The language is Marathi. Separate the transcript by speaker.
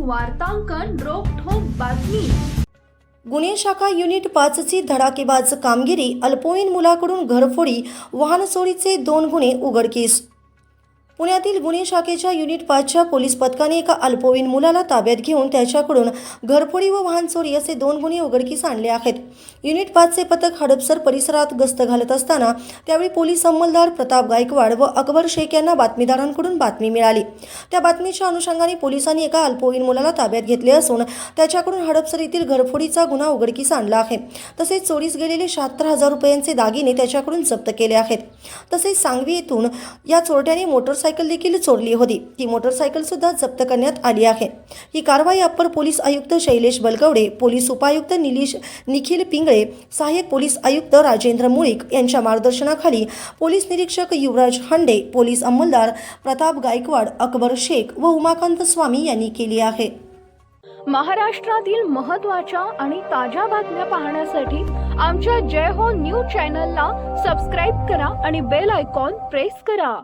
Speaker 1: वार्तांकन रोखोक बातमी.
Speaker 2: गुन्हे शाखा युनिट पाचची धडाकेबाज कामगिरी अल्पवयीन मुलाकडून घरफोडी वाहन चोरीचे दोन गुन्हे उघडकीस. पुण्यातील गुन्हे शाखेच्या युनिट पाचच्या पोलीस पथकाने एका अल्पवयीन मुलाला ताब्यात घेऊन त्याच्याकडून घरफोडी व वाहन चोरी असे दोन गुन्हे उघडकीस आणले आहेत. युनिट पाचचे पथक हडपसर परिसरात गस्त घालत असताना त्यावेळी पोलीस अंमलदार प्रताप गायकवाड व अकबर शेख यांना बातमीदारांकडून बातमी मिळाली. त्या बातमीच्या अनुषंगाने पोलिसांनी एका अल्पवयीन मुलाला ताब्यात घेतले असून त्याच्याकडून हडपसर येथील घरफोडीचा गुन्हा उघडकीस आणला आहे. तसेच चोरीस गेलेले शहात्तर हजार रुपयांचे दागिने त्याच्याकडून जप्त केले आहेत. तसेच सांगवी येथून या चोरट्याने मोटरसायकल देखील चोरली होती. ती मोटरसायकल सुद्धा जप्त करण्यात आली आहे. ही कारवाई अप्पर पोलीस आयुक्त शैलेश बलकवडे पोलीस उपायुक्त निलीश निखिल पिंगळे सहाय्यक पोलीस आयुक्त राजेंद्र मुळीक यांच्या मार्गदर्शनाखाली पोलीस निरीक्षक युवराज हंडे पोलीस अंमलदार प्रताप गायकवाड अकबर शेख व उमाकांत स्वामी यांनी केली आहे.
Speaker 1: महाराष्ट्रातील महत्त्वाच्या आणि ताज्या बातम्या पाहण्यासाठी आमच्या जय हो न्यूज चॅनलला सबस्क्राईब करा आणि बेल आयकॉन प्रेस करा.